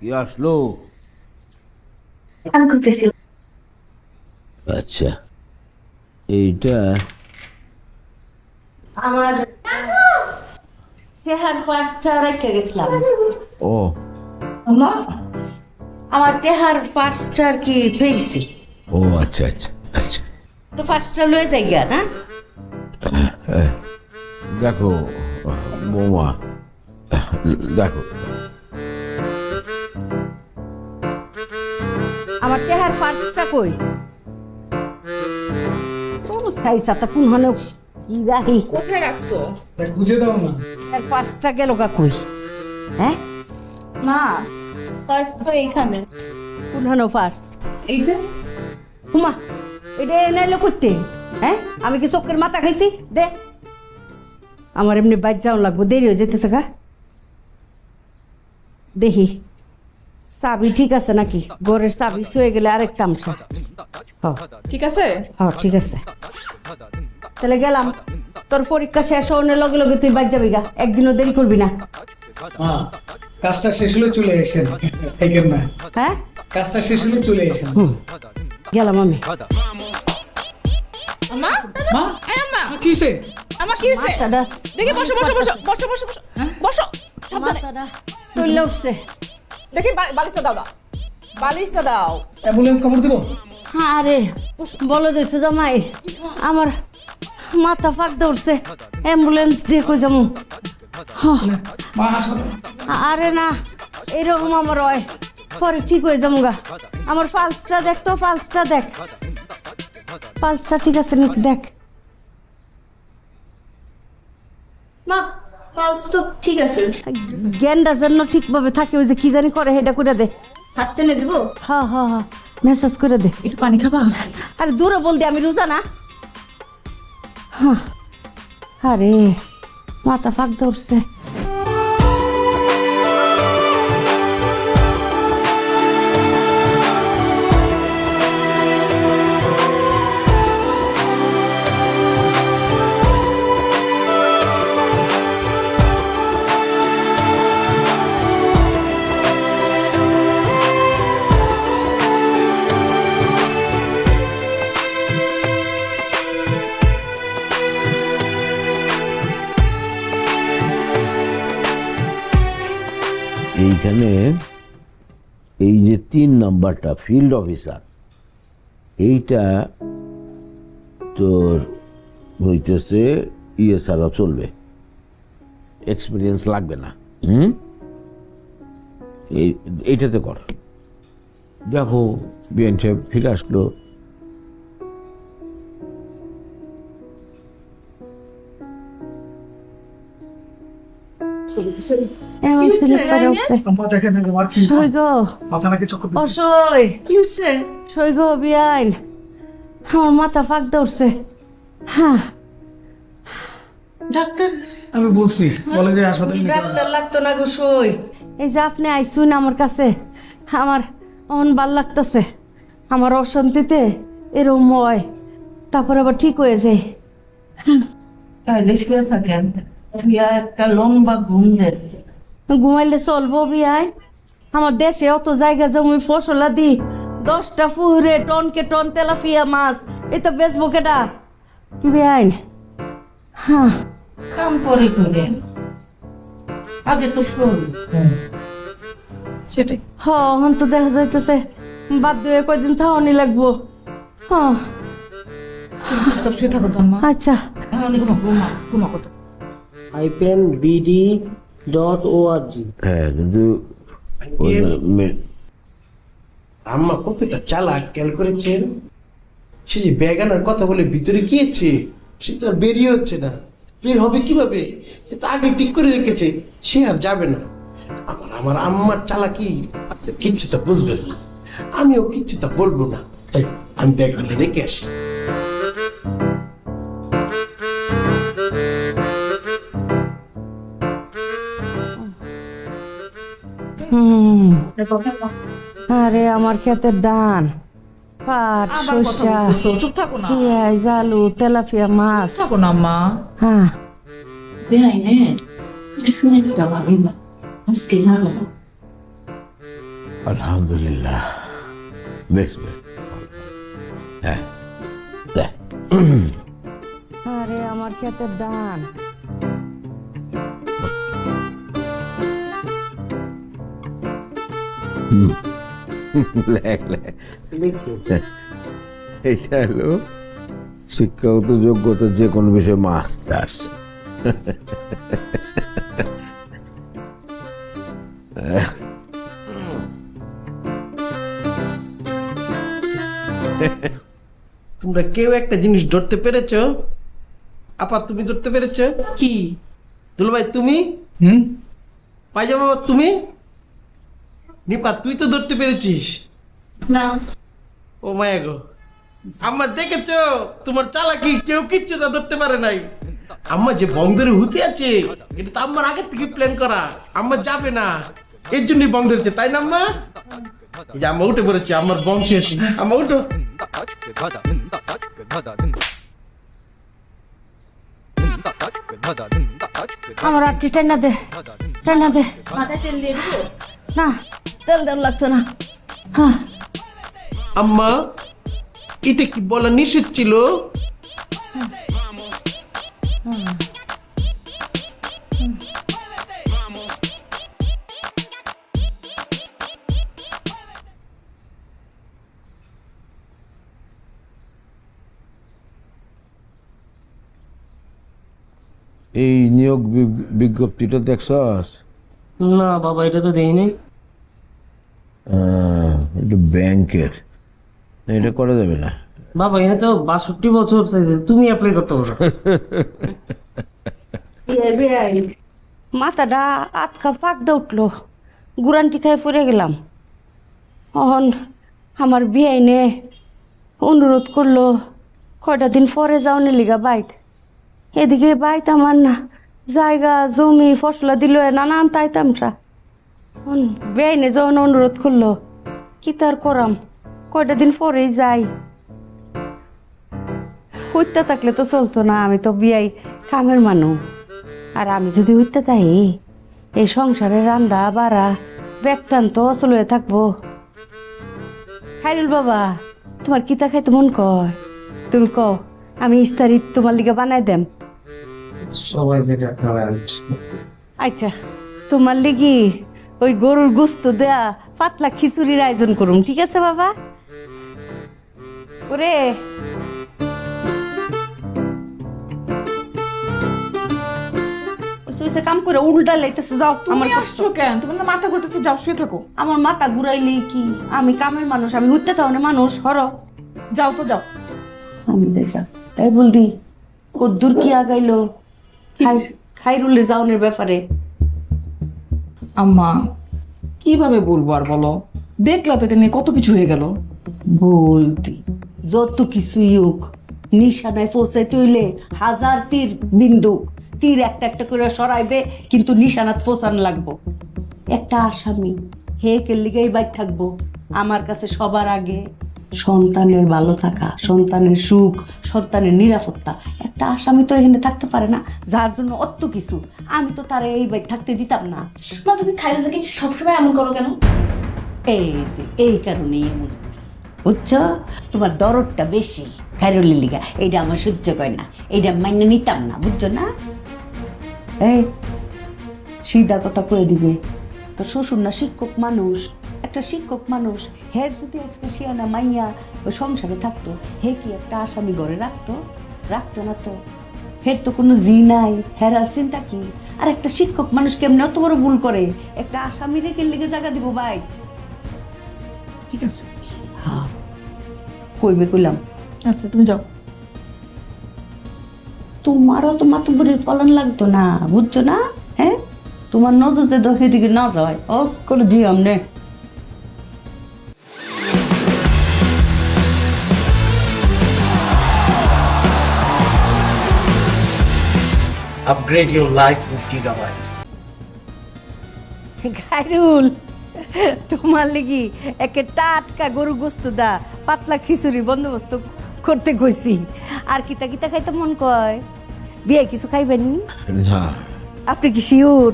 কি আসলো আমি করতেছি আচ্ছা এইটা আমার টেহার পার্সটা রেখে গেছিলাম ও আমার টেহার পার্সটা আর কি থয়ে ও আচ্ছা আচ্ছা আচ্ছা তো পার্সটা লয়ে যাই গিয়া না দেখো বৌমা দেখো আমার টেহার পার্সটা কই? খাইছা তা ফোন হলে কি রাহি কোথায় রাখছো? বুঝে দাও না। আর পার্সটা গেল কা কই? হ্যাঁ? মা পার্স তো এখানে। কোন হানো পার্স? এই যে হুমা এটা এনাইলো করতে? হ্যাঁ? আমি কি চোখের মাথা খাইছি? দে। আমার এমনি বাইর যাওয়া লাগবো। দেরি হয়ে যেতেছে গা। দেখি। চাবি ঠিক আছে নাকি? ঘরের চাবি শুয়ে গেলে আরেক তামসা ঠিক আছে? হ ঠিক আছে। তাহলে গেলাম। তোর পরীক্ষা শেষ হওয়ার লগে লগে তুই বাদ যাবি গা। একদিনও দেরি করবি না। কাজটা শেষ হলে চলে এসেন হ্যাঁ? কাজটা শেষ হলে চলে এসেন গেলাম আমি। মা? মা, কি হয়েছে আমা কি হয়েছে মাথাটা। দেখি বসো বসো বসো বসো বসো বসো। বসো। সাবধানে। উঠছে দেখি বালিশটা দাও দাও বালিশটা দাও। অ্যাম্বুলেন্স খবর দিব? আরে বলো দিছে জামাই আমার মাথা ফাঁক ধরছে। অ্যাম্বুলেন্স দিয়ে কই যাব? আরে না এরকম আমার হয়। পরে ঠিক হয়ে যাব গা। আমার পালসটা দেখ তো পালসটা দেখ। পালসটা ঠিক আছে নাকি? দেখ। মা পালস তো ঠিক আছে। জ্ঞানটা যেন ঠিকভাবে থাকে ওই যে কি জানি করে সেটা করে দে। হাত টেনে দিব? হ্যাঁ হ্যাঁ হ্যাঁ মেসেজ করে দে। একটু পানি খাবা? আরে দূরে বল দে আমি রোজা না। হ্যাঁ। আরে মাথা ফাঁক ধরছে। নাম্বারটা ফিল্ড অফিসার এইটা তোর হইতেছে ইয়ে চলবে। এক্সপিরিয়েন্স লাগবে না। হুম? এই, এইটাতে কর। দেখো বিএন সাহেব ফিরে আসলো। এমন আমার মাথা ফাঁক হ্যাঁ। ডাক্তার? আমি বলছি বলে যে হাসপাতালে ডাক্তার লাগতো না গো সই। এই যে আপনি আইসুন আমার কাছে আমার অন ভালো লাগতেছে। আমার অশান্তিতে এরম হয়। তারপর আবার ঠিক হয়ে যায়। তাহলে শুয়ে থাকেন। একটা লম্বা ঘুম দেন ঘুমাইলে চলবো বিয়াই। আমার দেশে অত জায়গা জমি ফসলা দি দশটা ফুরে টনকে টন তেলাফিয়া মাছ। এটা বেচবো কেটা বিয়াইন হ্যাঁ কাম পরে করেন আগে তো শোন। সেটাই। হ এখন তো দেখা যাইতেছে। বাধ্য হয়ে কয়দিন থাওয়ানি লাগবো। হ্যাঁ সব শুয়ে থাকো তো আচ্ছা। ঘুমা ঘুমা কত hyphen BD dot O R G হ্যাঁ কিন্তু আম্মা কতটা চালাক খেয়াল সে যে ব্যাগানার কথা বলে ভিতরে গিয়েছে সে তো আর বেরিয়ে হচ্ছে না। বের হবে কীভাবে? সে তো আগে ঠিক করে রেখেছে সে আর যাবে না। আমার আমার আম্মার চালাকি আপনি কিচ্ছু তা বুঝবেন না। আমিও কিচ্ছু তা বলব না। তাই আমি ব্যাগগুলো রেখে আসি। আরে আমার ক্ষেতের ধান। পাট শস্যা চুপ থাকো না। পেঁয়াজ আলু তেলাপিয়া মাছ। থাকো না আম্মা হ্যাঁ। বেআইনে না। আজকে যাবে আলহামদুলিল্লাহ। বেশ বেশ। হ্যাঁ আরে আমার ক্ষেতের দান এটা হলো শিক্ষাগত যোগ্যতা যে কোনো বিষয়ে মাস্টার্স। তোমরা কেউ একটা জিনিস ধরতে পেরেছ? আপা তুমি ধরতে পেরেছ? কি? দুলু ভাই তুমি? হুম? পায়জামা বাবা, তুমি? নিপা তুই তো ধরতে পেরেছিস। না। ও মায়া গো। আম্মা দেখেছ? তোমার চালাকি কেউ কিচ্ছু না ধরতে পারে নাই। আম্মা যে বন্ধের হুতে আছে এটা তো আম্মার আগে থেকে প্ল্যান করা। আম্মা যাবে না। এর জন্যই বন্ধ হচ্ছে তাই না আম্মা? এই যে আম্মা উঠে পড়েছে আমার বংশ শেষ। আম্মা উঠো। আমার আটটি টেন্না দে টেন্না দে। মাথায় তেল দিয়ে দিবো? না। তেল লাগতো না। আম্মা এটা কি বলা নিষেধ ছিল? এই নিয়োগ বিজ্ঞপ্তিটা দেখছস? না বাবা এটা তো দেয়নি এটা ব্যাংকের। এটা করা যাবে না। বাবা এখানে তো বাষট্টি বছর চাইছে তুমি অ্যাপ্লাই করতে পারো। মাথাটা আটকা ফাঁক দিয়ে উঠল। গুরান্টি খাই পড়ে গেলাম। অহন আমার বিয়ে নে অনুরোধ করল কয়টা দিন পরে যাওনি লিগা বাইত। এদিকে বাইত আমার না জায়গা জমি ফসলা দিল নানান তাইতামটা হন বেআইনে যখন অনুরোধ করল। কি তার করাম? কয়টা দিন পরেই যাই। হইতে থাকলে তো চলতো না আমি তো বিয়াই কামের মানুষ আর আমি যদি হইতে তাই এই সংসারে রান্দা বাড়া ব্যাগটান তো অচল হয়ে থাকব। খাইরুল বাবা তোমার কিতা খাইতে মন কয়? তুমি ক আমি ইস্তারি তোমার লিগে বানাই দেম। সবাই যেটা আচ্ছা তোমার লিগি ওই গরুর গোস্ত দেয়া পাতলা খিচুড়ির আয়োজন করুম ঠিক আছে বাবা? ওরে। ওইসে কাম করে উল্টা লাইতেছে যাও আমার তুমি আসছো কেন? তোমার না মাথা ঘুরতেছে যাও শুয়ে থাকো। আমার মাথা ঘুরাইলে কি? আমি কামের মানুষ আমি উঠতে তাও মানুষ হর। যাও তো যাও। আমি যাইতাম এই বলদি কদ্দুর কি আগাইলো? খাই- খাইরুলের যাওনের ব্যাপারে। আম্মা, কীভাবে বলব আর বলো? দেখলা তো এটা নিয়ে কত কিছু হয়ে গেল। বলতি, যত কিছুই হোক, নিশানায় পৌঁছাইতে হইলে হাজার তীর বিন্দুক, তীর একটা একটা করে সরাইবে, কিন্তু নিশানাত পৌঁছান লাগবো। একটা আসামি, হে কেল্লিগাই বাইক থাকব, আমার কাছে সবার আগে সন্তানের ভালো থাকা, সন্তানের সুখ, সন্তানের নিরাপত্তা একটা আসামি তো এখানে থাকতে পারে না যার জন্য অত কিছু। আমি তো তারা এই বাইক থাকতে দিতাম না। মা তুমি খাইরুলকে সবসময় এমন করো কেন? এই যে এই কারণেই এমন। বুঝছ? তোমার দরদটা বেশি খাইরুলের লিগা। এইটা আমার সহ্য করে না। এইটা মাইনে নিতাম না বুঝছ না? এই সিধা কথা কয়ে দিবে। তো শ্বশুর না শিক্ষক মানুষ। একটা শিক্ষক মানুষ হে যদি আজকে শিয়ানা মাইয়া ওই সংসারে থাকতো হে কি একটা আসামি ঘরে রাখতো? রাখতো না তো। হের তো কোনো জি নাই হের আর চিন্তা কি? আর একটা শিক্ষক মানুষ কেমনে অত বড় ভুল করে? একটা আসামি রেখে লিগে জায়গা দিব ভাই। ঠিক আছে। হ্যাঁ কইবে কইলাম। আচ্ছা তুমি যাও। তোমারও তো মাতবুরির ফলন লাগতো না বুঝছ না? হ্যাঁ? তোমার নজর যে দহে দিকে না যায় ও করে দিও আমনে Upgrade your life with Gigabyte. গাইরুল তোমার লাগি একে টাটকা গরু গোস্ত দা পাতলা খিচুড়ি বন্দোবস্ত করতে কইছি। আর কিতা কিতা খাইতে মন কয়? বিয়ে কিছু খাইবেন নি? না। আপনি কি শিওর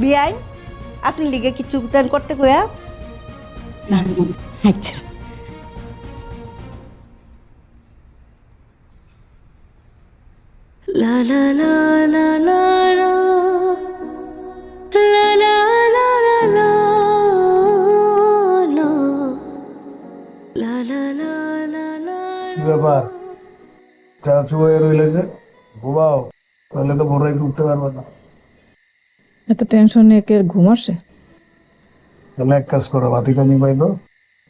বিয়াই আপনি লিগে কিছু দেন করতে কয়া? আচ্ছা। La la la la la la. La la la la la la. La la la la la কি ব্যাপার? চা চুয়ে রইলে যে? ঘুমাও তাহলে তো ভোরে উঠতে পারবে না। এত টেনশন নিয়ে কে ঘুম আসে? তাহলে এক কাজ করো বাতিটা নিবাই তো।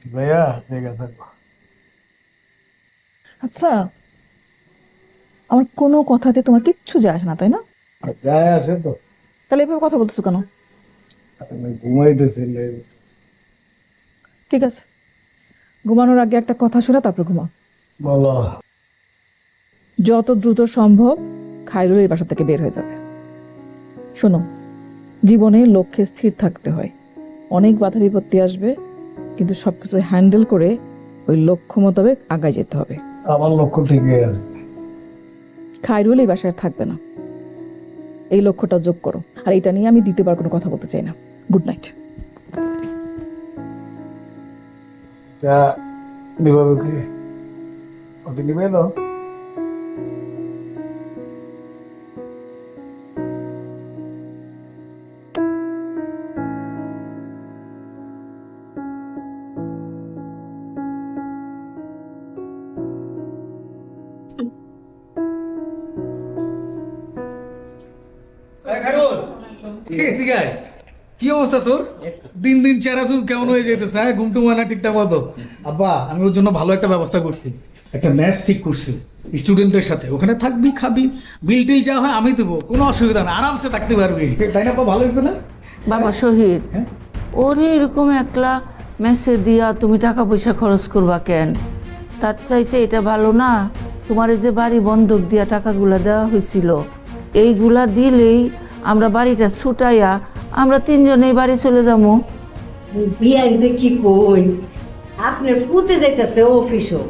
ভাইয়া জায়গা থাকব আচ্ছা আমার কোনো কথাতে তোমার কিচ্ছু যায় আসে না তাই না? যায় আসে তো। তাহলে এভাবে কথা বলতেছো কেন? ঘুমাইতেছিলে ঠিক আছে। ঘুমানোর আগে একটা কথা শোনা তারপর ঘুমাও বলো। যত দ্রুত সম্ভব খাইরুল এই বাসা থেকে বের হয়ে যাবে। শোনো জীবনে লক্ষ্যে স্থির থাকতে হয়। অনেক বাধা বিপত্তি আসবে কিন্তু সবকিছু হ্যান্ডেল করে ওই লক্ষ্য মোতাবেক আগায় যেতে হবে। আমার লক্ষ্য ঠিকই আছে। খাইরুল এই বাসায় থাকবে না। এই লক্ষ্যটা যোগ করো। আর এটা নিয়ে আমি দ্বিতীয়বার কোনো কথা বলতে চাই না। গুড নাইট এদিকে আয়। কি অবস্থা তোর? দিন দিন চেহারা চুল কেমন হয়ে যেতেছে হ্যাঁ? ঘুমটু হয় না ঠিকঠাক মতো? আব্বা আমি ওর জন্য ভালো একটা ব্যবস্থা করছি। একটা ম্যাচ ঠিক করছি স্টুডেন্টদের সাথে। ওখানে থাকবি খাবি বিল টিল যা হয় আমি দেবো কোনো অসুবিধা না আরামসে থাকতে পারবি। তাই না ভালো হয়েছে না? বাবা শহীদ ওরে এরকম একলা মেসে দিয়া তুমি টাকা পয়সা খরচ করবা কেন? তার চাইতে এটা ভালো না তোমার এই যে বাড়ি বন্ধক দিয়া টাকাগুলা দেওয়া হয়েছিল এইগুলা দিলেই আমরা বাড়িটা ছুটাইয়া আমরা তিনজনেই বাড়ি চলে যাব। বিয়াইন যে কি কই? আপনি ফুতে যাইতেছে অফিসও।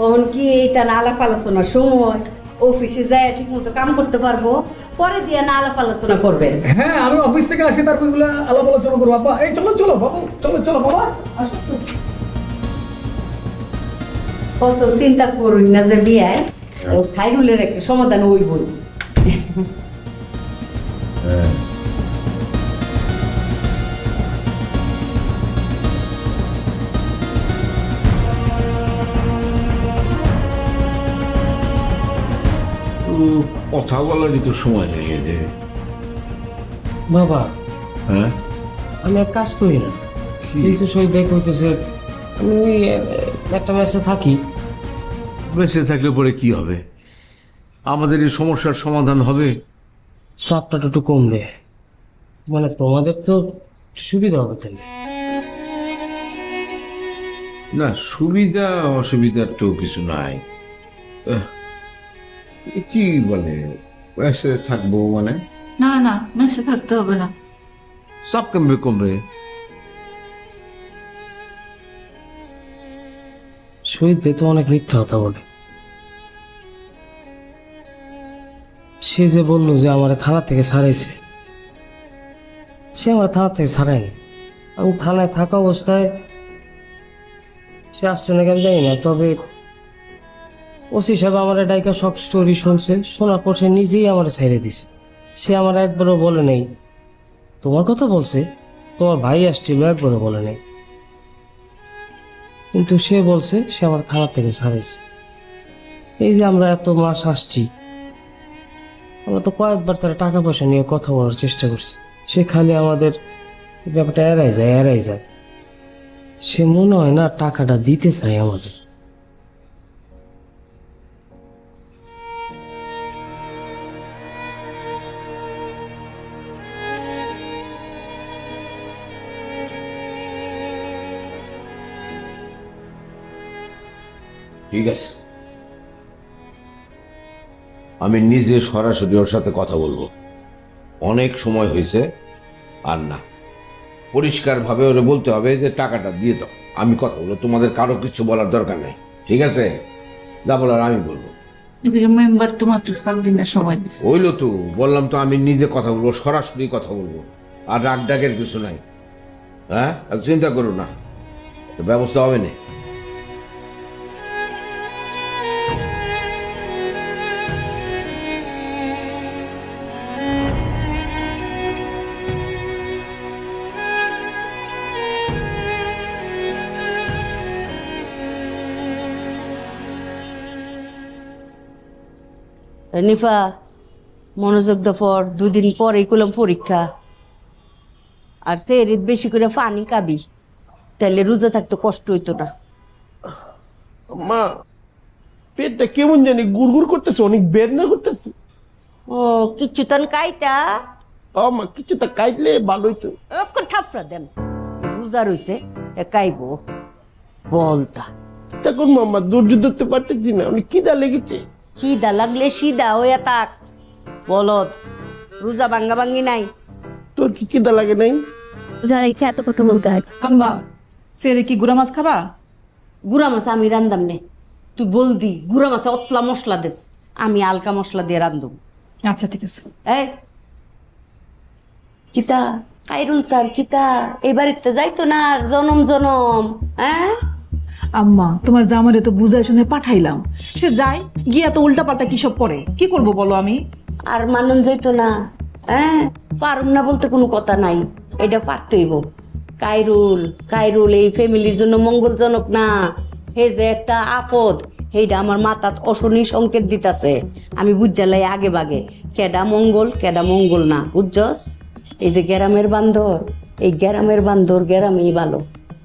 ওহন কি এইটা না আলাপ আলোচনার সময়? অফিসে যায় ঠিক মতো কাম করতে পারব? পরে দিয়ে না আলাপ আলোচনা করবেন হ্যাঁ আমি অফিস থেকে আসি তারপর এগুলো আলাপ আলোচনা করব। আব্বা এই চলো চলো বাবু চলো চলো বাবা আসো। কত চিন্তা করুন না যে বিয়ায় খাইরুলের একটা সমাধান ওই বই তো কথা বলারই তো সময় লেগে যাবে বাবা। হ্যাঁ? আমি এক কাজ করি না। এই তো শহীদ ভাই কইতেছে আমি ওই একটা ম্যাচে থাকি। বেঁচে থাকলে পরে কি হবে? আমাদের এই সমস্যার সমাধান হবে? চাপটা একটু কমবে। মানে তোমাদের তো সুবিধা হবে তাহলে। না সুবিধা অসুবিধার তো কিছু নাই। আহ, কি বলে বেঁচে থাকব মানে? না না মেসে থাকতে হবে না। সব কমবে কমবে। শহীদ তো অনেক মিথ্যা কথা বলে। সে যে বলল যে আমার থানা থেকে ছাড়াইছে, সে আমার থানা থেকে ছাড়ায়নি। আমি থানায় থাকা অবস্থায় সে আসছে নাকি আমি জানি না, তবে ওসি সাহেব আমার ডাইকা সব স্টোরি শুনছে, শোনার পর সে নিজেই আমার ছাইড়ে দিছে। সে আমার একবারও বলে নেই, তোমার কথা বলছে, তোমার ভাই আসছিল একবারও বলে নেই। কিন্তু সে বলছে, সে আমার থানা থেকে ছাড়াইছে। এই যে আমরা এত মাস আসছি তো কয়েকবার তারা টাকা পয়সা নিয়ে কথা বলার চেষ্টা করছে। সে খালি আমাদের ব্যাপারটা এড়াই যায় এড়াই যায়। সে মনে হয় না টাকাটা দিতে চায় আমাদের। ঠিক আছে। আমি নিজে সরাসরি ওর সাথে কথা বলব। অনেক সময় হয়েছে আর না। পরিষ্কারভাবে ওরে বলতে হবে যে টাকাটা দিয়ে দাও। আমি কথা বলব। তোমাদের কারও কিছু বলার দরকার নেই। ঠিক আছে? যা বলার আমি বলব। মেম্বার তোমার তো সাত দিনের সময় ওইলো তো। বললাম তো আমি নিজে কথা বলব সরাসরি কথা বলব। আর রাগ ডাকের কিছু নাই। হ্যাঁ? চিন্তা করো না। ব্যবস্থা হবে না। নিফা মনোযোগ দফর দুদিন পরেই করলাম পরীক্ষা। আর সে রিত বেশি করে পানি খাবি তাহলে রোজা থাকতে কষ্ট হইতো না। মা পেটটা কেমন জানি গুড়গুড় করতেছে অনেক বেদনা করতেছে। ও কিচ্ছু তান কাইতা? ও মা কিছু তা কাইলে ভালো হইতো। অক্ষর ঠাপড়া দেন রোজা রইছে এ কাইবো বলতা তখন মাম্মা ধৈর্য ধরতে পারতেছি না অনেক খিদা লেগেছে। খিদা লাগলে সিদা হইয়া তাক বলত রোজা ভাঙ্গা ভাঙ্গি নাই। তোর কি খিদা লাগে নাই? যারা ইচ্ছে এত কথা বলতে হয়। আম্মা সেরে কি গুড়া মাছ খাবা? গুড়া মাছ আমি রান্দাম নে। তুই বলদি গুড়া মাছে অতলা মশলা দেস আমি আলকা মশলা দিয়ে রান্ধুম আচ্ছা ঠিক আছে। এই কিতা? কাইরুল স্যার কিতা? এই বাড়িতে যাইতো না আর জনম জনম হ্যাঁ? আম্মা, তোমার জামারে তো বুঝাই শুনে পাঠাইলাম। সে যায়, গিয়া তো উল্টা পাল্টা কি সব করে? কি করব বলো আমি? আর মানন যেত না। হ্যাঁ পারুম না বলতে কোনো কথা নাই। এটা পারতেইব কাইরুল কাইরুল এই ফ্যামিলির জন্য মঙ্গলজনক না। হে যে একটা আপদ সেইটা আমার মাথাত অশনি সংকেত দিতাছে। আমি বুঝজালাই আগে বাগে। কেডা মঙ্গল কেডা মঙ্গল না। বুঝছস? এই যে গ্রামের বান্ধর এই গ্রামের বান্ধর গ্রামেই ভালো।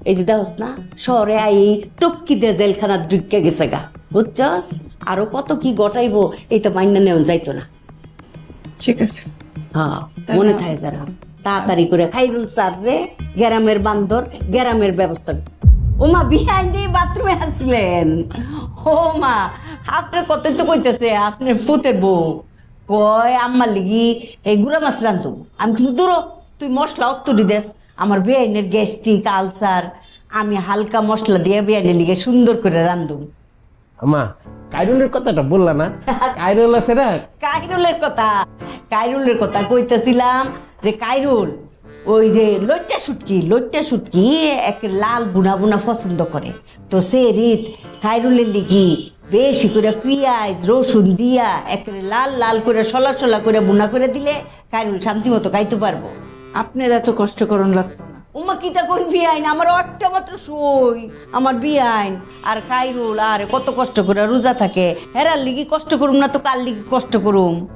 এই যে দেখস না শহরে আই টপকি দে জেলখানার ঢুকে গেছে গা। বুঝছস? আরও কত কি গটাইবো এই তো মাইনা নেওয়া যাইতো না। ঠিক আছে। হ্যাঁ মনে থাকে যারা তাড়াতাড়ি করে খাইরুল স্যার রে গ্রামের বান্দর গ্রামের ব্যবস্থা ও মা বিহাইন দিয়ে বাথরুমে আসলেন ও মা আপনার কত তো কইতেছে আপনার ফুতের বউ। কয় আম্মার লিগি এই গুড়া মাছ রান্ধুম আমি কিছু দূর তুই মশলা অত্তরি দেস। আমার বেআইনের গ্যাস্ট্রিক আলসার। আমি হালকা মশলা দিয়ে বেআইনের লিগে সুন্দর করে রান্ধুম আমা কাইরুলের কথাটা বললা না? কাইরুল আছে না? কাইরুলের কথা। কাইরুলের কথা কইতেছিলাম যে কাইরুল ওই যে লইট্টা শুটকি লইট্টা শুটকি এক লাল বুনা বুনা পছন্দ করে। তো সে রিত কাইরুলের লিগি বেশি করে পেঁয়াজ রসুন দিয়া একেবারে লাল লাল করে সলা সলা করে বুনা করে দিলে কাইরুল শান্তি মতো খাইতে পারব। আপনার এত কষ্ট করণ লাগতো না। উমা কিতা কোন বিয়াইন আমার অট্টা মাত্র সই। আমার বিয়াইন আর খাইরুল আর কত কষ্ট করে রোজা থাকে। হেরার লিগি কষ্ট করুম না তো কার লিগি কষ্ট করুম?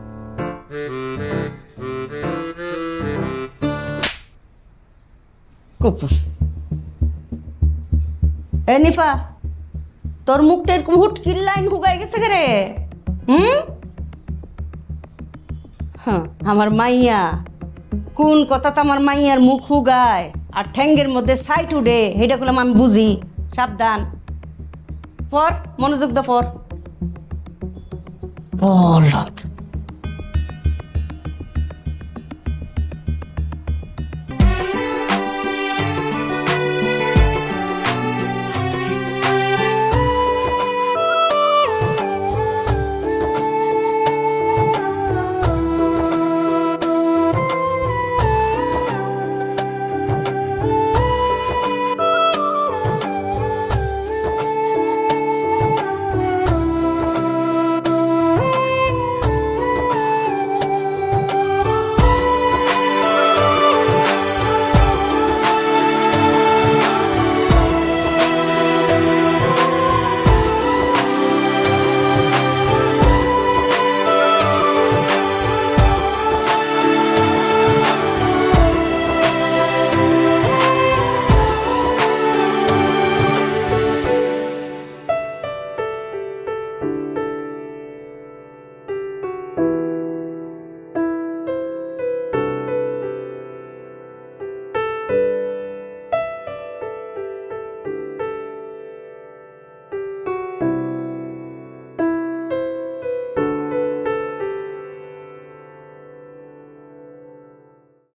কপুস। এ নিফা তোর মুখটা এরকম হুটকির লাইন হুগাই গেছে রে? হুম? হ্যাঁ। আমার মাইয়া। কোন কথা তো আমার মাইয়ার মুখ হুগায় আর ঠ্যাঙ্গের মধ্যে সাইট উডে সেটা করলাম আমি বুঝি। সাবধান। পর মনোযোগ দা পর বলত